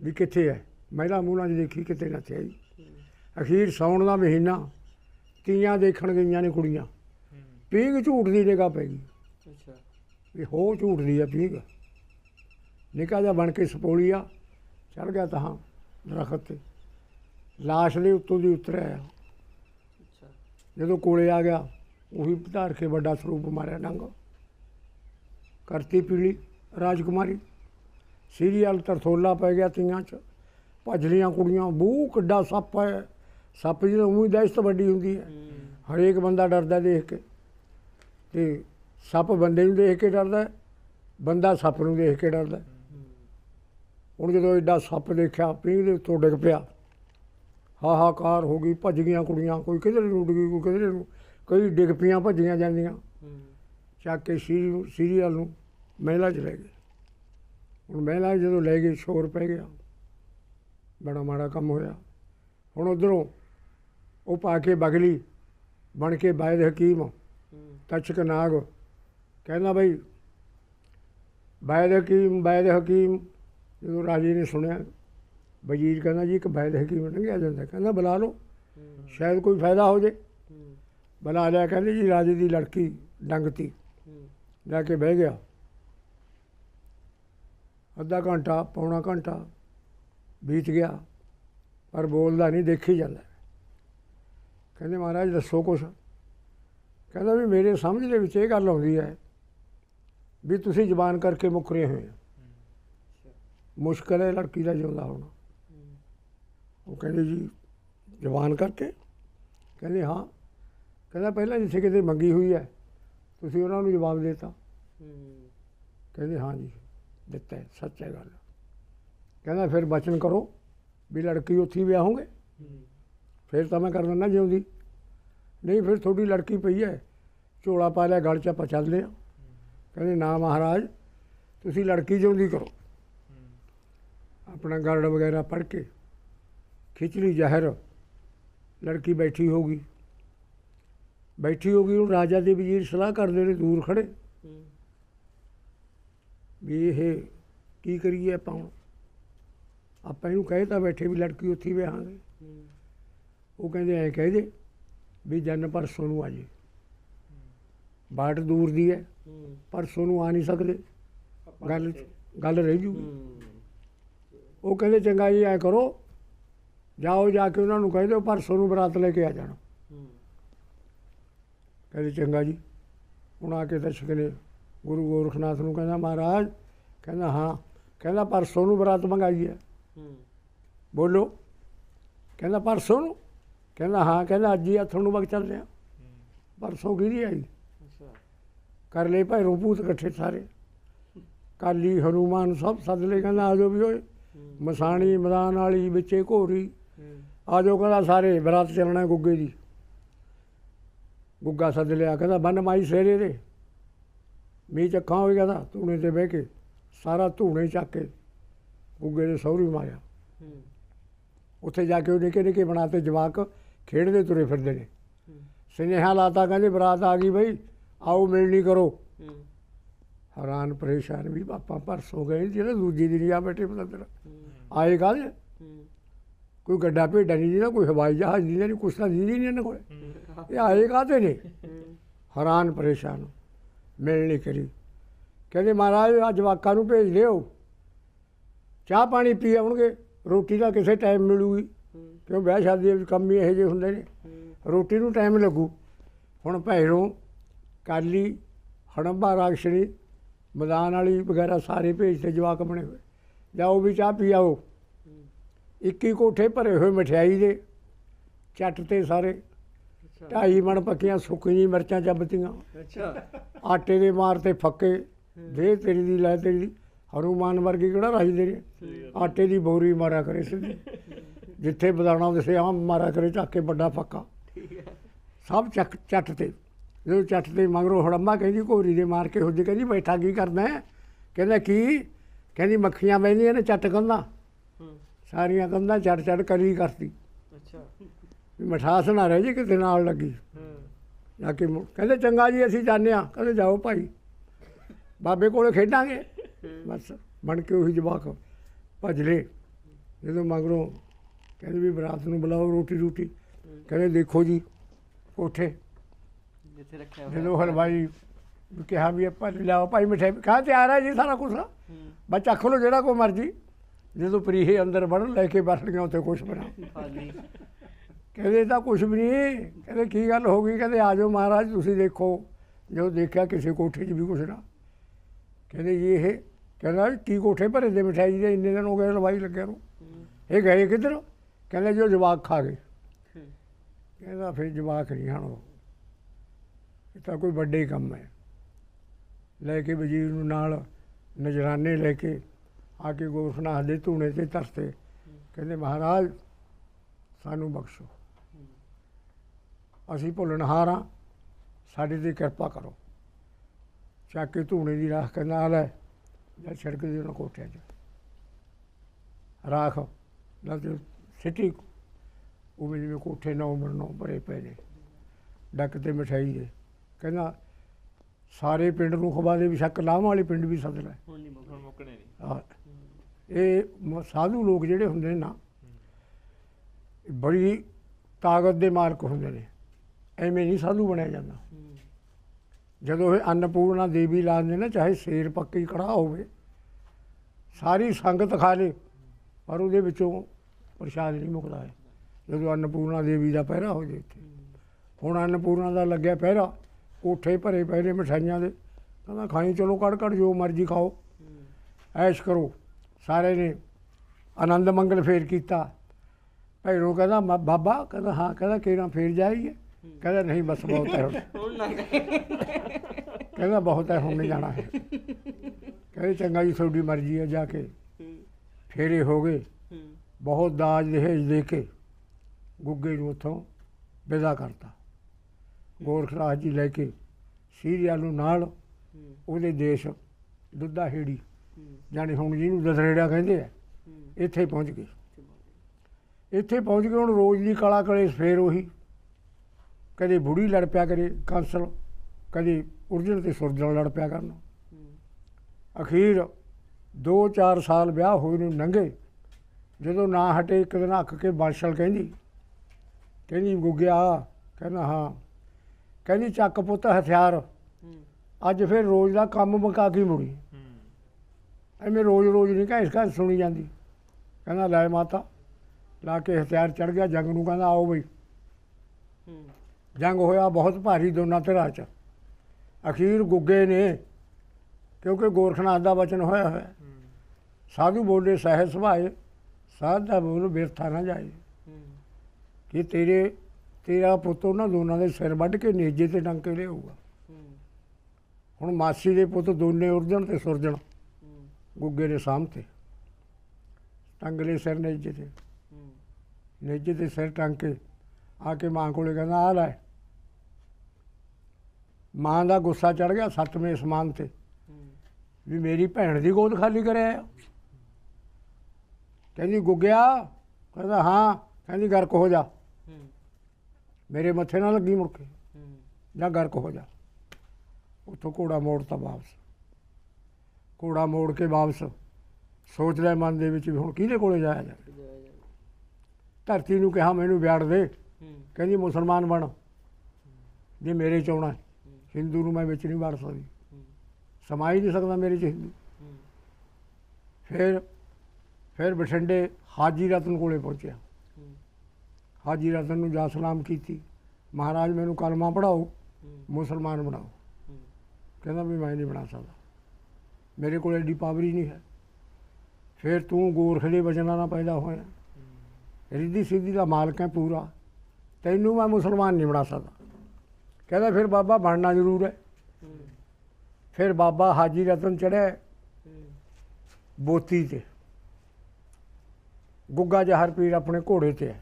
ਵੀ ਕਿੱਥੇ ਹੈ? ਮਹਿਲਾ ਮੂਲਾਂ 'ਚ ਦੇਖੀ ਕਿਤੇ ਨਾ ਥੇ ਅਖੀਰ ਸੌਣ ਦਾ ਮਹੀਨਾ ਤੀਆਂ ਦੇਖਣ ਗਈਆਂ ਨੇ ਕੁੜੀਆਂ। ਪੀਂਘ ਝੂਠ ਦੀ ਜਗ੍ਹਾ ਪੈ ਗਈ। ਅੱਛਾ। ਵੀ ਹੋ ਝੂਠ ਦੀ ਆ ਪੀਂਘ। ਨਿੱਕਾ ਜਿਹਾ ਬਣ ਕੇ ਸਪੋਲੀਆ ਚੜ ਗਿਆ ਤਾਂ ਦਰਖਤ ਤੇ। ਲਾਸ਼ ਦੇ ਉੱਤੋਂ ਦੀ ਉਤਰਿਆ ਅੱਛਾ। ਜਦੋਂ ਕੋਲੇ ਆ ਗਿਆ ਉਹੀ ਧਾਰ ਕੇ ਵੱਡਾ ਸਰੂਪ ਮਾਰਿਆ ਨੰਗ ਕਰਤੀ ਪੀਲੀ ਰਾਜਕੁਮਾਰੀ। ਸੀਰੀਅਲ ਤਰਥੋਲਾ ਪੈ ਗਿਆ ਤੀਆਂ ਚ। ਭੱਜ ਲੀਆਂ ਕੁੜੀਆਂ ਬੂ ਕਿੱਡਾ ਸੱਪ ਹੈ। ਸੱਪ ਜਿਹਨੂੰ ਉਹੀ ਦਹਿਸ਼ਤ ਵੱਡੀ ਹੁੰਦੀ ਹੈ। ਹਰੇਕ ਬੰਦਾ ਡਰਦਾ ਦੇਖ ਕੇ। ਤੇ ਸੱਪ ਬੰਦੇ ਨੂੰ ਦੇਖ ਕੇ ਡਰਦਾ ਬੰਦਾ ਸੱਪ ਨੂੰ ਦੇਖ ਕੇ ਡਰਦਾ ਹੁਣ ਜਦੋਂ ਐਡਾ ਸੱਪ ਦੇਖਿਆ ਪੀਂਘ ਦੇ ਉੱਤੋਂ ਡਿੱਗ ਪਿਆ। ਹਾਹਾਕਾਰ ਹੋ ਗਈ ਭੱਜ ਗਈਆਂ ਕੁੜੀਆਂ ਕੋਈ ਕਿਧਰ ਨੂੰ ਉੱਡ ਗਈ ਕੋਈ ਕਿਧਰ ਨੂੰ। ਕਈ ਡਿੱਗ ਪਈਆਂ ਭੱਜੀਆਂ ਜਾਂਦੀਆਂ। ਚੱਕ ਕੇ ਸੀਰੀ ਸੀਰੀਅਲ ਨੂੰ ਮਹਿਲਾ ਚ ਲੈ ਗਏ। ਹੁਣ ਮਹਿਲਾ ਜਦੋਂ ਲੈ ਗਏ ਸ਼ੋਰ ਪੈ ਗਿਆ। ਬੜਾ ਮਾੜਾ ਕੰਮ ਹੋਇਆ। ਹੁਣ ਉਧਰੋਂ ਉਹ ਪਾ ਕੇ ਬਗਲੀ ਬਣ ਕੇ ਬਾਇਦ ਹਕੀਮ ਤਚਕ ਨਾਗ ਕਹਿੰਦਾ ਬਈ ਬੈਦ ਹਕੀਮ ਬੈਦ ਹਕੀਮ, ਜਦੋਂ ਰਾਜੇ ਨੇ ਸੁਣਿਆ, ਵਜ਼ੀਰ ਕਹਿੰਦਾ ਜੀ ਇੱਕ ਬੈਦ ਹਕੀਮ ਲੰਘਿਆ ਜਾਂਦਾ। ਕਹਿੰਦਾ ਬੁਲਾ ਲਓ, ਸ਼ਾਇਦ ਕੋਈ ਫਾਇਦਾ ਹੋ ਜੇ। ਬੁਲਾ ਲਿਆ, ਕਹਿੰਦੇ ਜੀ ਰਾਜੇ ਦੀ ਲੜਕੀ ਡੰਗਤੀ, ਲੈ ਕੇ ਬਹਿ ਗਿਆ। ਅੱਧਾ ਘੰਟਾ, ਪੌਣਾ ਘੰਟਾ ਬੀਤ ਗਿਆ ਪਰ ਬੋਲਦਾ ਨਹੀਂ ਦੇਖੀ ਜਾਂਦਾ। ਕਹਿੰਦੇ ਮਹਾਰਾਜ ਦੱਸੋ ਕੁਛ। ਕਹਿੰਦਾ ਵੀ ਮੇਰੇ ਸਮਝ ਦੇ ਵਿੱਚ ਇਹ ਗੱਲ ਆਉਂਦੀ ਹੈ ਵੀ ਤੁਸੀਂ ਜ਼ਬਾਨ ਕਰਕੇ ਮੁੱਕਰੇ ਹੋਏ ਹੋ। ਮੁਸ਼ਕਲ ਹੈ ਲੜਕੀ ਦਾ ਜਿਉਂਦਾ ਹੋਣਾ। ਉਹ ਕਹਿੰਦੇ ਜੀ ਜ਼ਬਾਨ ਕਰਕੇ? ਕਹਿੰਦੇ ਹਾਂ। ਕਹਿੰਦਾ ਪਹਿਲਾਂ ਜਿੱਥੇ ਕਿਤੇ ਮੰਗੀ ਹੋਈ ਹੈ ਤੁਸੀਂ ਉਹਨਾਂ ਨੂੰ ਜਵਾਬ ਦੇਤਾ। ਕਹਿੰਦੇ ਹਾਂ ਜੀ ਦਿੱਤਾ ਸੱਚ ਹੈ ਗੱਲ। ਕਹਿੰਦਾ ਫਿਰ ਬਚਨ ਕਰੋ ਵੀ ਲੜਕੀ ਉੱਥੇ ਹੀ ਵਿਆਹੋਗੇ ਫਿਰ ਤਾਂ ਮੈਂ ਕਰ ਦਿੰਦਾ ਜਿਉਂਦੀ। ਨਹੀਂ, ਫਿਰ ਤੁਹਾਡੀ ਲੜਕੀ ਪਈ ਹੈ। ਝੋਲਾ ਪਾ ਲਿਆ, ਗਲ 'ਚ ਆਪਾਂ ਚੱਲਦੇ ਆ ਕਹਿੰਦੇ ਨਾ ਮਹਾਰਾਜ, ਤੁਸੀਂ ਲੜਕੀ ਜਿਉਂਦੀ ਕਰੋ। ਆਪਣਾ ਗਰੜ ਵਗੈਰਾ ਪੜ ਕੇ ਖਿਚੜੀ ਜ਼ਹਿਰ। ਲੜਕੀ ਬੈਠੀ ਹੋਗੀ ਬੈਠੀ ਹੋਗੀ ਉਹ ਰਾਜਾ ਦੇ ਵਜ਼ੀਰ ਸਲਾਹ ਕਰਦੇ ਨੇ, ਦੂਰ ਖੜੇ। ਵੀ ਇਹ ਕੀ ਕਰੀਏ ਆਪਾਂ ਹੁਣ? ਆਪਾਂ ਇਹਨੂੰ ਕਹਿ ਤਾਂ ਬੈਠੇ ਵੀ ਲੜਕੀ ਉੱਥੇ ਹੀ ਵਿਆਹਾਂਗੇ ਉਹ ਕਹਿੰਦੇ ਐ ਕਹਿ ਦੇ ਵੀ ਜਨ ਪਰਸੋਂ ਨੂੰ ਆ ਜੇ। ਬਾਟ ਦੂਰ ਦੀ ਹੈ ਪਰਸੋਂ ਨੂੰ ਆ ਨਹੀਂ ਸਕਦੇ। ਗੱਲ ਗੱਲ ਰਹਿ ਹੂੰ। ਉਹ ਕਹਿੰਦੇ ਚੰਗਾ ਜੀ ਐ ਕਰੋ। ਜਾਓ ਜਾ ਕੇ ਉਹਨਾਂ ਨੂੰ ਕਹਿ ਦਿਓ ਪਰਸੋਂ ਨੂੰ ਬਰਾਤ ਲੈ ਕੇ ਆ ਜਾਣਾ। ਕਹਿੰਦੇ ਚੰਗਾ ਜੀ। ਹੁਣ ਆ ਕੇ ਦਰਸ਼ਕ ਨੇ ਗੁਰੂ ਗੋਰਖਨਾਥ ਨੂੰ ਕਹਿੰਦਾ ਮਹਾਰਾਜ ਕਹਿੰਦਾ ਹਾਂ ਕਹਿੰਦਾ ਪਰਸੋਂ ਨੂੰ ਬਰਾਤ ਮੰਗਾਈ ਹੂੰ ਬੋਲੋ। ਕਹਿੰਦਾ ਪਰਸੋਂ ਨੂੰ? ਕਹਿੰਦਾ ਹਾਂ। ਕਹਿੰਦਾ ਅੱਜ ਹੀ ਹੱਥੋਂ ਨੂੰ ਵਗ ਚੱਲਦੇ ਆ ਪਰਸੋਂ ਕਿਹਦੀ ਆਈ। ਕਰ ਲਏ ਭਾਈ ਰੂਪੂਤ ਇਕੱਠੇ ਸਾਰੇ। ਕਾਲੀ ਹਨੂਮਾਨ ਸਭ ਸੱਦ ਲਏ। ਕਹਿੰਦਾ ਆ ਜਾਓ ਵੀ ਓਏ। ਮਸਾਣੀ ਮੈਦਾਨ ਵਾਲੀ ਵਿੱਚੇ ਘੋਰੀ ਹੂੰ। ਆ ਜਾਓ ਕਹਿੰਦਾ ਸਾਰੇ ਬਰਾਤ ਚੱਲਣਾ ਗੁੱਗੇ ਦੀ। ਗੁੱਗਾ ਸੱਦ ਲਿਆ। ਕਹਿੰਦਾ ਬੰਨ ਮਾਈ ਸੇਰੇ ਦੇ। ਮੀਂਹ ਚੱਕਾਂ ਹੋਈ ਕਹਿੰਦਾ ਧੂਣੇ ਤੇ ਬਹਿ ਕੇ। ਸਾਰਾ ਧੂਣੇ ਚੱਕ ਕੇ ਗੁੱਗੇ ਦੇ ਸਹੁਰੀ ਮਾਰਿਆ ਹੂੰ। ਉੱਥੇ ਜਾ ਕੇ ਉਹ ਨਿੱਕੇ ਨਿੱਕੇ ਬਣਾਤੇ ਜਵਾਕ ਖੇਡਦੇ ਤੁਰੇ ਫਿਰਦੇ ਨੇ। ਸੁਨੇਹਾ ਲਾਤਾ ਕਹਿੰਦੇ ਬਰਾਤ ਆ ਗਈ ਬਈ ਆਓ ਮਿਲਣੀ ਕਰੋ। ਹੈਰਾਨ ਪਰੇਸ਼ਾਨ ਵੀ ਪਾਪਾ ਪਰਸੋਂ ਗਏ ਜਿਹੜਾ ਦੂਜੀ ਦਿਨ ਆ ਬੈਠੇ ਪਤੰਦਰ ਹੂੰ। ਆਏ ਕੱਲ ਹੂੰ। ਕੋਈ ਗੱਡਾ ਭੇਡਾ ਨਹੀਂ ਜਿਹਦਾ ਕੋਈ ਹਵਾਈ ਜਹਾਜ਼ ਨਹੀਂ ਨਹੀਂ ਕੁਛ ਤਾਂ ਨਹੀਂ ਨਹੀਂ ਇਹਨਾਂ ਕੋਲ। ਇਹ ਆਏ ਕਾਹਤੇ ਨੇ? ਹੈਰਾਨ ਪਰੇਸ਼ਾਨ ਮਿਲ ਨਹੀਂ ਕਰੀ। ਕਹਿੰਦੇ ਮਹਾਰਾਜ ਅੱਜ ਜਵਾਕਾਂ ਨੂੰ ਭੇਜ ਦਿਓ। ਚਾਹ ਪਾਣੀ ਪੀ ਆਉਣਗੇ ਰੋਟੀ ਦਾ ਕਿਸੇ ਟਾਈਮ ਮਿਲੂਗੀ। ਕਿਉਂ ਵਿਆਹ ਸ਼ਾਦੀ ਦੇ ਵਿੱਚ ਕੰਮ ਹੀ ਇਹੋ ਜਿਹੇ ਹੁੰਦੇ ਨੇ। ਰੋਟੀ ਨੂੰ ਟਾਈਮ ਲੱਗੂ। ਹੁਣ ਭੈਰੋਂ ਕਾਲੀ ਹੜੰਬਾ ਰਾਖਸ਼ਣੀ ਮੈਦਾਨ ਵਾਲੀ ਵਗੈਰਾ ਸਾਰੇ ਭੇਜਦੇ ਜਵਾਕ ਬਣੇ ਹੋਏ। ਜਾਓ ਵੀ ਚਾਹ ਪੀ ਆਓ 21 ਕੋਠੇ ਭਰੇ ਹੋਏ ਮਠਿਆਈ ਦੇ ਚੱਟ ਤੇ ਸਾਰੇ। ਢਾਈ ਮਣ ਪੱਕੀਆਂ ਸੁੱਕੀਆਂ ਮਿਰਚਾਂ ਚੱਬਤੀਆਂ। ਅੱਛਾ। ਆਟੇ ਦੇ ਮਾਰ ਤੇ ਫੱਕੇ। ਦੇ ਤੇਰੀ ਦੀ ਲੈ ਤੇਰੀ ਹਨੂਮਾਨ ਵਰਗੀ ਕਿਹੜਾ ਰਾਜੀ ਦੇ ਆਟੇ ਦੀ ਬੋਰੀ ਮਾਰਿਆ ਕਰੇ ਸਿੱਧੀ ਜਿੱਥੇ ਬਦਾਣਾ ਦਿਸੇ ਆਮ ਮਾਰਿਆ ਕਰੇ ਚੱਕ ਕੇ ਵੱਡਾ ਫੱਕਾ। ਸਭ ਚੱਕ ਚੱਟ ਤੇ। ਜਦੋਂ ਚੱਟ ਤੇ ਮਗਰੋਂ ਹੜੰਬਾ ਕਹਿੰਦੀ ਘੋਰੀ ਦੇ ਮਾਰ ਕੇ ਹੁੱਜ ਕਹਿੰਦੀ ਬੈਠਾ ਕੀ ਕਰਦਾ ਹੈ? ਕਹਿੰਦਾ ਕੀ? ਕਹਿੰਦੀ ਮੱਖੀਆਂ ਬਹਿੰਦੀਆਂ ਨੇ ਚੱਟ ਹੂੰ। ਸਾਰੀਆਂ ਕੰਧਾਂ ਚੜ ਚੜ ਕਰੀ ਕਰਤੀ। ਅੱਛਾ। ਮਠਾਸ ਨਾ ਰਹਿ ਜੇ ਕਿਤੇ ਨਾਲ ਲੱਗੀ। ਹੂੰ। ਜਾ ਕੇ ਕਹਿੰਦੇ ਚੰਗਾ ਜੀ ਅਸੀਂ ਹਾਂ ਕਹਿੰਦੇ ਜਾਓ ਭਾਈ। ਬਾਬੇ ਕੋਲੇ ਖੇਡਾਂਗੇ। ਬਸ ਬਣ ਕੇ ਉਹੀ ਜਵਾਕ ਭੱਜ ਲਏ। ਜਦੋਂ ਮਗਰੋਂ ਕਹਿੰਦੇ ਵੀ ਬਰਾਤ ਨੂੰ ਬੁਲਾਓ ਰੋਟੀ ਰੋਟੀ ਕਹਿੰਦੇ ਦੇਖੋ ਜੀ ਕੋਠੇ। ਜਿੱਥੇ ਰੱਖਿਆ ਹੋਇਆ। ਜਦੋਂ ਹਲਵਾਈ ਕਿਹਾ ਵੀ ਆਪਾਂ ਲਿਆਓ ਭਾਈ ਮਿਠਾਈ ਕਹਾ ਤਿਆਰ ਹੈ ਜੀ ਸਾਰਾ ਕੁਝ ਚੱਖ ਲਓ ਜਿਹੜਾ ਕੋ ਮਰਜ਼ੀ। ਜਦੋਂ ਪ੍ਰੀਹੇ ਅੰਦਰ ਵੜਨ ਲੈ ਕੇ ਬੈਠ ਲਈਆਂ ਉੱਥੇ ਕੁਛ ਬਣਾ। ਖਾਲੀ ਕਹਿੰਦੇ ਤਾਂ ਕੁਛ ਵੀ ਨਹੀਂ। ਕਹਿੰਦੇ ਕੀ ਗੱਲ ਹੋ ਗਈ? ਕਹਿੰਦੇ ਆ ਜਾਓ ਮਹਾਰਾਜ ਤੁਸੀਂ ਦੇਖੋ। ਜਦੋਂ ਦੇਖਿਆ ਕਿਸੇ ਕੋਠੇ 'ਚ ਵੀ ਕੁਛ ਨਾ। ਕਹਿੰਦੇ ਜੀ ਇਹ ਕਹਿੰਦਾ ਵੀ ਕੀ ਕੋਠੇ ਭਰੇ ਦੇ ਮਠਾਈ ਦੇ ਇੰਨੇ ਦਿਨ ਹੋ ਗਏ ਹਲਵਾਈ ਲੱਗਿਆ ਨੂੰ। ਹੂੰ ਇਹ ਗਏ ਕਿੱਧਰ? ਕਹਿੰਦੇ ਜੋ ਜਵਾਕ ਖਾ ਗਏ। ਹੂੰ। ਕਹਿੰਦਾ ਫਿਰ ਜਵਾਕ ਨਹੀਂ ਹਣ ਉਹ। ਇਹ ਤਾਂ ਕੋਈ ਵੱਡੇ ਹੀ ਕੰਮ ਹੈ। ਲੈ ਕੇ ਵਜ਼ੀਰ ਨੂੰ ਨਾਲ ਨਜਰਾਨੇ ਲੈ ਕੇ ਆ ਕੇ ਗੋਰਖਨਾਥ ਦੇ ਧੂਣੇ ਤੇ ਤਰਸਤੇ ਕਹਿੰਦੇ ਮਹਾਰਾਜ ਸਾਨੂੰ ਬਖਸ਼ੋ। ਅਸੀਂ ਭੁੱਲਣਹਾਰ ਹਾਂ। ਸਾਡੇ ਤੇ ਕਿਰਪਾ ਕਰੋ। ਚੱਕ ਕੇ ਧੂਣੇ ਦੀ ਰਾਖ ਕਹਿੰਦਾ ਆ ਲੈ ਜਾਂ ਛਿੜਕ ਦੇ ਉਹਨਾਂ ਕੋਠਿਆਂ 'ਚ। ਰਾਖ ਨਾਲ ਤੇ ਸਿੱਟੀ ਉਹ ਜਿਵੇਂ ਕੋਠੇ ਨੌ ਮਰਨੋਂ ਭਰੇ ਪਏ ਨੇ। ਡੱਕ ਤੇ ਮਠਾਈ ਦੇ। ਕਹਿੰਦਾ ਸਾਰੇ ਪਿੰਡ ਨੂੰ ਖਵਾ ਦੇ ਵੀ ਸ਼ੱਕ ਲਾਵਾਂ ਵਾਲੇ ਪਿੰਡ ਵੀ ਸੱਦ ਲੈ। ਹੁਣ ਨਹੀਂ ਮੁੱਕਣਾ। ਮੁੱਕਣੇ ਨਹੀਂ। ਆਹ, ਇਹ ਮ- ਸਾਧੂ ਲੋਕ ਜਿਹੜੇ ਹੁੰਦੇ ਨੇ ਨਾ ਬੜੀ ਤਾਕਤ ਦੇ ਮਾਲਕ ਹੁੰਦੇ ਨੇ। ਐਵੇਂ ਨਹੀਂ ਸਾਧੂ ਬਣਿਆ ਜਾਂਦਾ। ਹੂੰ। ਜਦੋਂ ਇਹ ਅੰਨਪੂਰਨਾ ਦੇਵੀ ਲਾਉਂਦੇ ਨਾ, ਚਾਹੇ ਸ਼ੇਰ ਪੱਕੀ ਕੜਾ ਹੋਵੇ, ਸਾਰੀ ਸੰਗਤ ਖਾ ਲੇ, ਪਰ ਉਹਦੇ ਵਿੱਚੋਂ ਪ੍ਰਸ਼ਾਦ ਨਹੀਂ ਮੁੱਕਦਾ ਹੈ ਜਦੋਂ ਅੰਨਪੂਰਨਾ ਦੇਵੀ ਦਾ ਪਹਿਰਾ ਹੋ ਜੇ ਇੱਥੇ। ਹੁਣ ਅੰਨਪੂਰਨਾ ਦਾ ਲੱਗਿਆ ਪਹਿਰਾ, ਕੋਠੇ ਭਰੇ ਪਏ ਨੇ ਮਠਾਈਆਂ ਦੇ। ਕਹਿੰਦਾ ਖਾਈ ਚਲੋ ਕੜ ਕੜ, ਜੋ ਮਰਜ਼ੀ ਖਾਓ। ਐਸ਼ ਕਰੋ। ਸਾਰੇ ਨੇ ਆਨੰਦ ਮੰਗਲ ਫੇਰ ਕੀਤਾ। ਭੈਰੋ ਕਹਿੰਦਾ, "ਮ- ਬਾਬਾ, ਕਹਿੰਦਾ, ਹਾਂ, ਕਹਿੰਦਾ, ਕਿਹੜਾ ਫੇਰ ਜਾਈਏ? ਕਹਿੰਦਾ ਨਹੀਂ ਬਸ ਬਹੁਤ ਹੈ ਹੁਣ। ਹੁਣ ਨਾ ਗਏ ਕਹਿੰਦਾ ਬਹੁਤ ਹੈ ਹੁਣ ਨਹੀਂ ਜਾਣਾ ਹੈ। ਕਹਿੰਦੇ ਚੰਗਾ ਜੀ ਤੁਹਾਡੀ ਮਰਜ਼ੀ ਹੈ ਜਾ ਕੇ। ਫੇਰੇ ਹੋ ਗਏ। ਬਹੁਤ ਦਾਜ ਦਹੇਜ ਦੇ ਕੇ ਗੁੱਗੇ ਨੂੰ ਉੱਥੋਂ ਵਿਦਾ ਕਰਤਾ। ਗੋਰਖਰਾਜ ਜੀ ਲੈ ਕੇ ਸੀਰੀਆ ਨੂੰ ਨਾਲ ਉਹਦੇ ਦੇਸ਼ ਦੁੱਧਾ ਹੇੜੀ ਜਾਣੀ ਹੁਣ ਜਿਹਨੂੰ ਦਦਰੇੜਾ ਕਹਿੰਦੇ ਆ ਇੱਥੇ ਪਹੁੰਚ ਗਏ। ਇੱਥੇ ਪਹੁੰਚ ਕੇ ਹੁਣ ਰੋਜ਼ ਦੀ ਕਲਾ ਕਲੇ ਫੇਰ ਉਹੀ ਕਦੇ ਬੁੜੀ ਲੜ ਪਿਆ ਕਰੇ ਕਾਂਸਲ, ਕਦੇ ਉਰਜਨ ਤੇ ਸੁਰਜਣ ਲੜ ਪਿਆ ਕਰਨ। ਅਖੀਰ 2-4 ਸਾਲ ਵਿਆਹ ਹੋਏ ਨੂੰ ਲੰਘੇ ਜਦੋਂ ਨਾ ਹਟੇ ਇੱਕ ਦਿਨ ਹੱਕ ਕੇ ਬਾਂਸ਼ਲ ਕਹਿੰਦੀ ਕਹਿੰਦੀ ਗੁੱਗਿਆ, ਕਹਿੰਦਾ ਹਾਂ, ਕਹਿੰਦੀ ਚੱਕ ਪੁੱਤ ਹਥਿਆਰ, ਅੱਜ ਫਿਰ ਰੋਜ਼ ਦਾ ਕੰਮ ਮੁਕਾ ਕੇ ਮੁੜੀ। ਐਵੇਂ ਰੋਜ਼ ਰੋਜ਼ ਨਹੀਂ ਘੈਸ ਘੈਸ ਸੁਣੀ ਜਾਂਦੀ। ਕਹਿੰਦਾ ਲੈ ਮਾਤਾ, ਲਾ ਕੇ ਹਥਿਆਰ ਚੜ ਗਿਆ, ਜੰਗ ਨੂੰ ਕਹਿੰਦਾ ਆਓ ਬਈ। ਜੰਗ ਹੋਇਆ ਬਹੁਤ ਭਾਰੀ ਦੋਨਾਂ ਧਿਰਾਂ 'ਚ। ਅਖੀਰ ਗੁੱਗੇ ਨੇ, ਕਿਉਂਕਿ ਗੋਰਖਨਾਥ ਦਾ ਵਚਨ ਹੋਇਆ ਹੋਇਆ, ਸਾਧੂ ਬੋਲੇ ਸਹਿ ਸੁਭਾਏ, ਸਾਧ ਦਾ ਬੋਲ ਬਿਰਥਾ ਨਾ ਜਾਏ। ਕਿ ਤੇਰੇ, ਤੇਰਾ ਪੁੱਤ ਉਹਨਾਂ ਦੋਨਾਂ ਦੇ ਸਿਰ ਵੱਢ ਕੇ ਨੇਜੇ ਤੇ ਟੰਕੇ ਲਿਆਊਗਾ। ਹੁਣ ਮਾਸੀ ਦੇ ਪੁੱਤ ਦੋਨੇ ਉਰਜਣ ਤੇ ਸੁਰਜਣ, ਗੁੱਗੇ ਦੇ ਸਾਹਮਣੇ। ਟੰਗਲੇ ਸਿਰ ਨੇਜੇ ਤੇ। ਨੇਜੇ ਤੇ ਸਿਰ ਟੰਗ ਕੇ ਆ ਕੇ ਮਾਂ ਕੋਲੇ ਕਹਿੰਦਾ, ਆ ਲੈ ਮਾਂ ਦਾ ਗੁੱਸਾ ਚੜ ਗਿਆ ਸੱਤਵੇਂ ਅਸਮਾਨ ਤੇ। ਵੀ ਮੇਰੀ ਭੈਣ ਦੀ ਗੋਦ ਖਾਲੀ ਕਰਿਆ। ਕਹਿੰਦੀ ਗੁੱਗਿਆ ਕਹਿੰਦਾ ਹਾਂ ਕਹਿੰਦੀ ਗਰਕ ਹੋ ਜਾ। ਮੇਰੇ ਮੱਥੇ ਨਾਲ ਲੱਗੀ ਮੁੜ ਕੇ। ਜਾਂ ਗਰਕ ਹੋ ਜਾ। ਉੱਥੋਂ ਘੋੜਾ ਮੋੜਤਾ ਵਾਪਸ। ਘੋੜਾ ਮੋੜ ਕੇ ਵਾਪਸ। ਸੋਚਦਾ ਮਨ ਦੇ ਵਿੱਚ ਵੀ ਹੁਣ ਕਿਹਦੇ ਕੋਲੇ ਜਾਇਆ ਜਾ ਧਰਤੀ ਨੂੰ ਕਿਹਾ ਮੈਨੂੰ ਵਿਆੜ ਦੇ। ਕਹਿੰਦੀ ਮੁਸਲਮਾਨ ਬਣ। ਜੇ ਮੇਰੇ ਚ ਆਉਣਾ। ਹਿੰਦੂ ਨੂੰ ਮੈਂ ਵਿੱਚ ਨਹੀਂ ਵੜ ਸਕਦੀ। ਸਮਾ ਹੀ ਨਹੀਂ ਸਕਦਾ ਮੇਰੇ ਚ ਹਿੰਦੂ। ਫਿਰ ਫਿਰ ਬਠਿੰਡੇ ਹਾਜੀ ਰਤਨ ਕੋਲੇ ਪਹੁੰਚਿਆ। ਹਾਜੀ ਰਤਨ ਨੂੰ ਜਾ ਸਲਾਮ ਕੀਤੀ। ਮਹਾਰਾਜ ਮੈਨੂੰ ਕਲਮਾ ਪੜਾਓ ਮੁਸਲਮਾਨ ਬਣਾਓ। ਕਹਿੰਦਾ ਵੀ ਮੈਂ ਨਹੀਂ ਬਣਾ ਸਕਦਾ। ਮੇਰੇ ਕੋਲ ਐਡੀ ਪਾਵਰ ਨਹੀਂ ਹੈ। ਫਿਰ ਤੂੰ ਗੋਰਖ ਦੇ ਵਚਨਾਂ ਨਾਲ ਪੈਦਾ ਹੋਇਆ। ਰਿੱਧੀ ਸਿੱਧੀ ਦਾ ਮਾਲਕ ਹੈ ਪੂਰਾ। ਤੈਨੂੰ ਮੈਂ ਮੁਸਲਮਾਨ ਨਹੀਂ ਬਣਾ ਸਕਦਾ। ਕਹਿੰਦਾ ਫਿਰ ਬਾਬਾ ਬਣਨਾ ਜ਼ਰੂਰ ਹੈ। ਫਿਰ ਬਾਬਾ ਹਾਜੀ ਰਤਨ ਚੜਿਆ ਬੋਤੀ ਤੇ। ਗੁੱਗਾ ਜਹਰ ਪੀਰ ਆਪਣੇ ਘੋੜੇ ਤੇ ਹੈ।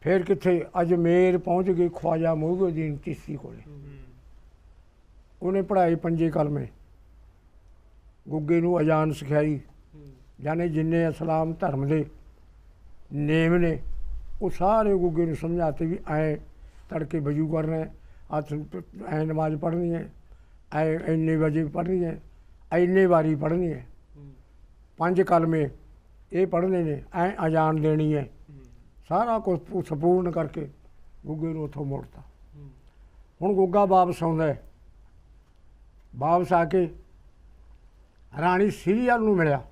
ਫਿਰ ਕਿੱਥੇ ਅਜਮੇਰ ਪਹੁੰਚ ਗਏ ਖਵਾਜਾ ਮੋਹਗੁਦੀਨ ਚਿਸ਼ਤੀ ਕੋਲੇ। ਉਹਨੇ ਪੜ੍ਹਾਈ ਪੰਜੇ ਕਲਮੇ। ਗੁੱਗੇ ਨੂੰ ਅਜਾਨ ਸਿਖਾਈ। ਜਾਨੇ ਜਿੰਨੇ ਇਸਲਾਮ ਧਰਮ ਦੇ ਨੇਮ ਨੇ ਉਹ ਸਾਰੇ ਗੁੱਗੇ ਨੂੰ ਸਮਝਾਤੇ ਵੀ ਐ ਤੜਕੇ ਵਜੂ ਕਰਨਾ ਹੈ। ਹੱਥ ਐ ਨਮਾਜ਼ ਪੜ੍ਹਨੀ ਹੈ, ਐ ਇੰਨੇ ਵਜੇ ਪੜ੍ਹਨੀ ਹੈ ਐਨੇ ਵਾਰੀ ਪੜ੍ਹਨੀ ਹੈ। ਪੰਜ ਕਲਮੇ ਇਹ ਪੜ੍ਹਨੇ ਨੇ, ਐ ਅਜਾਨ ਦੇਣੀ ਹੈ। ਸਾਰਾ ਕੁਝ ਸੰਪੂਰਨ ਕਰਕੇ ਗੁੱਗੇ ਨੂੰ ਉੱਥੋਂ ਮੋੜਤਾ। ਹੁਣ ਗੁੱਗਾ ਵਾਪਸ ਆਉਂਦਾ ਹੈ। ਵਾਪਸ ਆ ਕੇ ਰਾਣੀ ਸੀਰੀਅਲ ਨੂੰ ਮਿਲਿਆ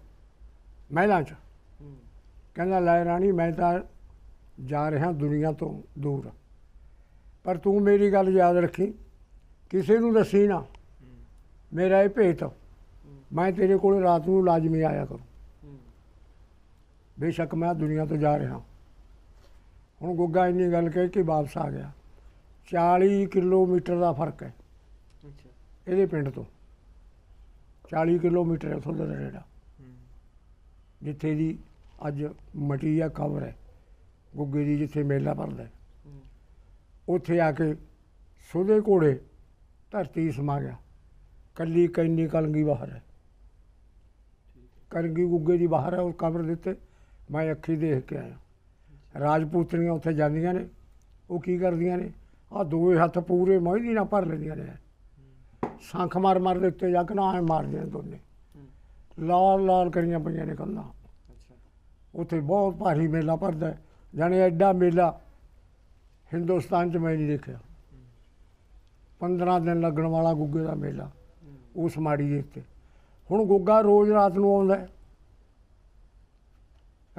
ਮਹਿਲਾਂ 'ਚ। ਕਹਿੰਦਾ, ਲੈ ਰਾਣੀ, ਮੈਂ ਤਾਂ ਜਾ ਰਿਹਾ ਦੁਨੀਆ ਤੋਂ ਦੂਰ। ਪਰ ਤੂੰ ਮੇਰੀ ਗੱਲ ਯਾਦ ਰੱਖੀ। ਕਿਸੇ ਨੂੰ ਦੱਸੀ ਨਾ। ਮੇਰਾ ਇਹ ਭੇਤ ਮੈਂ ਤੇਰੇ ਕੋਲ ਰਾਤ ਨੂੰ ਲਾਜ਼ਮੀ ਆਇਆ ਕਰੂੰ। ਬੇਸ਼ੱਕ ਮੈਂ ਦੁਨੀਆ ਤੋਂ ਜਾ ਰਿਹਾ। ਹੁਣ ਗੁੱਗਾ ਇੰਨੀ ਗੱਲ ਕਹਿ ਕੇ ਵਾਪਸ ਆ ਗਿਆ। 40 ਕਿਲੋਮੀਟਰ ਦਾ ਫ਼ਰਕ ਹੈ। ਅੱਛਾ। ਇਹਦੇ ਪਿੰਡ ਤੋਂ। 40 ਕਿਲੋਮੀਟਰ ਉੱਥੋਂ ਦਾ ਨੇੜਾ ਜਿੱਥੇ ਦੀ ਅੱਜ ਮਟੀਆ ਕਬਰ ਹੈ। ਗੁੱਗੇ ਦੀ ਜਿੱਥੇ ਮੇਲਾ ਭਰਦਾ ਹੈ। ਉੱਥੇ ਆ ਕੇ ਸੁਦੇ ਘੋੜੇ ਧਰਤੀ ਸਮਾ ਗਿਆ। ਕੱਲੀ ਕੈਨੀ ਕਲਗੀ ਬਾਹਰ ਹੈ। ਕਲਗੀ ਗੁੱਗੇ ਦੀ ਬਾਹਰ ਹੈ ਉਹ ਕਬਰ ਦੇ ਉੱਤੇ। ਮੈਂ ਅੱਖੀ ਦੇਖ ਕੇ ਆਇਆ। ਰਾਜਪੂਤਨੀਆਂ ਉੱਥੇ ਜਾਂਦੀਆਂ ਨੇ ਉਹ ਕੀ ਕਰਦੀਆਂ ਨੇ? ਆ ਦੋਏ ਹੱਥ ਪੂਰੇ ਮੋਹਦੀ ਨਾਲ ਭਰ ਲੈਂਦੀਆਂ ਨੇ। ਸ਼ੰਖ ਮਾਰ ਮਾਰ ਦੇ ਉੱਤੇ ਜਾ ਕੇ ਨਾ ਐਂ ਮਾਰਦੀਆਂ ਨੇ ਦੋਨੇ। ਲਾਲ ਲਾਲ ਕਰੀਆਂ ਪਈਆਂ ਨੇ ਅੱਛਾ। ਉੱਥੇ ਬਹੁਤ ਭਾਰੀ ਮੇਲਾ ਭਰਦਾ। ਜਾਣੀ ਐਡਾ ਮੇਲਾ ਹਿੰਦੁਸਤਾਨ 'ਚ ਮੈਂ ਨਹੀਂ ਦੇਖਿਆ। 15 ਦਿਨ ਲੱਗਣ ਵਾਲਾ ਗੁੱਗੇ ਦਾ ਮੇਲਾ, ਉਸ ਮਾੜੀ ਦੇ ਉੱਤੇ ਹੁਣ ਗੁੱਗਾ ਰੋਜ਼ ਰਾਤ ਨੂੰ ਆਉਂਦਾ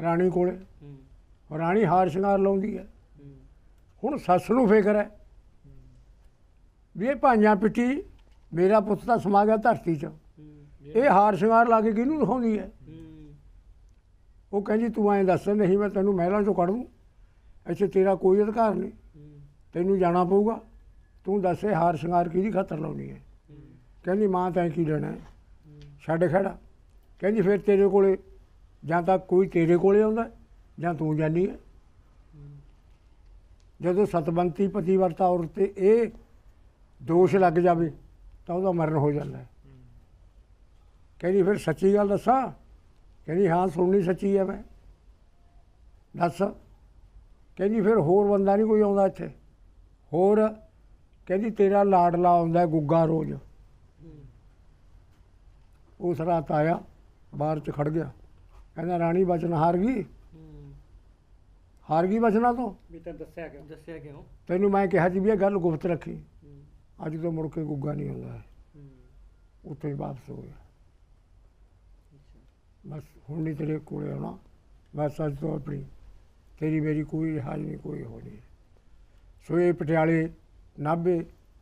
ਰਾਣੀ ਕੋਲੇ। ਰਾਣੀ ਹਾਰ ਸ਼ਿੰਗਾਰ ਲਾਉਂਦੀ ਹੈ। ਹੁਣ ਸੱਸ ਨੂੰ ਫਿਕਰ ਹੈ ਵੀ ਇਹ ਭਾਈਆਂ ਪਿੱਟੀ ਮੇਰਾ ਪੁੱਤ ਤਾਂ ਸਮਾ ਗਿਆ ਧਰਤੀ 'ਚ। ਇਹ ਹਾਰ ਸ਼ਿੰਗਾਰ ਲਾ ਕੇ ਕਿਹਨੂੰ ਦਿਖਾਉਂਦੀ ਹੈ? ਉਹ ਕਹਿੰਦੀ, ਤੂੰ ਐਂ ਦੱਸ, ਨਹੀਂ ਮੈਂ ਤੈਨੂੰ ਮਹਿਲਾਂ 'ਚੋਂ ਕੱਢ ਦੂੰ। ਇੱਥੇ ਤੇਰਾ ਕੋਈ ਅਧਿਕਾਰ ਨਹੀਂ। ਤੈਨੂੰ ਜਾਣਾ ਪਊਗਾ। ਤੂੰ ਦੱਸੇ ਹਾਰ ਸ਼ਿੰਗਾਰ ਕਿਹਦੀ ਖਾਤਰ ਲਾਉਣੀ ਹੈ? ਕਹਿੰਦੀ ਮਾਂ ਤੈਂ ਕੀ ਲੈਣਾ ਛੱਡ ਖੜਾ। ਕਹਿੰਦੀ ਫਿਰ ਤੇਰੇ ਕੋਲੇ ਜਾਂ ਤਾਂ ਕੋਈ ਤੇਰੇ ਕੋਲੇ ਆਉਂਦਾ ਜਾਂ ਤੂੰ ਜਾਨੀ ਹੈ। ਜਦੋਂ ਸਤਬੰਤੀ ਪਤੀਵਰਤਾ ਔਰਤ ਤੇ ਇਹ ਦੋਸ਼ ਲੱਗ ਜਾਵੇ ਤਾਂ ਉਹਦਾ ਮਰਨ ਹੋ ਜਾਂਦਾ ਹੈ। ਕਹਿੰਦੀ ਫਿਰ ਸੱਚੀ ਗੱਲ ਦੱਸਾਂ? ਕਹਿੰਦੀ ਹਾਂ, ਸੁਣਨੀ ਸੱਚੀ ਹੈ ਮੈਂ। ਦੱਸ। ਕਹਿੰਦੀ ਫਿਰ ਹੋਰ ਬੰਦਾ ਨਹੀਂ ਕੋਈ ਆਉਂਦਾ ਇੱਥੇ। ਹੋਰ ਕਹਿੰਦੀ ਤੇਰਾ ਲਾਡਲਾ ਆਉਂਦਾ ਗੁੱਗਾ ਰੋਜ਼। ਉਸ ਰਾਤ ਆਇਆ ਬਾਹਰ ਚ ਖੜ ਗਿਆ। ਕਹਿੰਦਾ ਰਾਣੀ ਬਚਨ ਹਾਰ ਗਈ? ਹਾਰ ਗਈ ਬਚਨਾਂ ਤੋਂ? ਵੀ ਤਾਂ ਦੱਸਿਆ ਕਿਉਂ? ਦੱਸਿਆ ਕਿਉਂ? ਤੈਨੂੰ ਮੈਂ ਕਿਹਾ ਸੀ ਵੀ ਇਹ ਗੱਲ ਗੁਪਤ ਰੱਖੀ। ਅੱਜ ਤੋਂ ਮੁੜ ਕੇ ਗੁੱਗਾ ਨਹੀਂ ਆਉਂਦਾ। ਉੱਥੇ ਹੀ ਵਾਪਸ ਹੋ ਗਿਆ। ਬਸ ਹੁਣ ਨਹੀਂ ਤੇਰੇ ਕੋਲੇ ਆਉਣਾ। ਬਸ ਅੱਜ ਤੋਂ ਆਪਣੀ ਤੇਰੀ ਮੇਰੀ ਕੋਈ ਰਿਹਾਜ ਨਹੀਂ ਕੋਈ ਹੋ ਨਹੀਂ। ਸੋ ਇਹ ਪਟਿਆਲੇ ਨਾਭੇ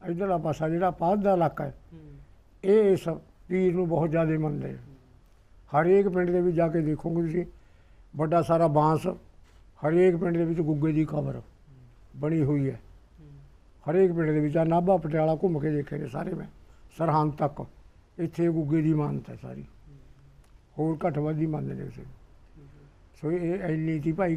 ਇੱਧਰਲਾ ਪਾਸਾ ਜਿਹੜਾ ਪਾਦ ਦਾ ਇਲਾਕਾ ਹੈ ਇਹ ਇਸ ਪੀਰ ਨੂੰ ਬਹੁਤ ਜ਼ਿਆਦਾ ਮੰਨਦੇ ਹਰੇਕ ਪਿੰਡ ਦੇ ਵਿੱਚ ਜਾ ਕੇ ਦੇਖੋਗੇ ਤੁਸੀਂ ਵੱਡਾ ਸਾਰਾ ਬਾਂਸ ਹਰੇਕ ਪਿੰਡ ਦੇ ਵਿੱਚ ਗੁੱਗੇ ਦੀ ਕਬਰ ਬਣੀ ਹੋਈ ਹੈ। ਹਰੇਕ ਪਿੰਡ ਦੇ ਵਿੱਚ ਆ ਨਾਭਾ ਪਟਿਆਲਾ ਘੁੰਮ ਕੇ ਦੇਖੇ ਨੇ ਸਾਰੇ ਮੈਂ ਸਰਹੰਦ ਤੱਕ। ਇੱਥੇ ਗੁੱਗੇ ਦੀ ਮਾਨਤਾ ਸਾਰੀ। ਹੋਰ ਘੱਟ ਵੱਧ ਹੀ ਮੰਨਦੇ ਨੇ ਉਸੇ ਸੋ ਇਹ ਇੰਨੀ ਤੀ ਭਾਈ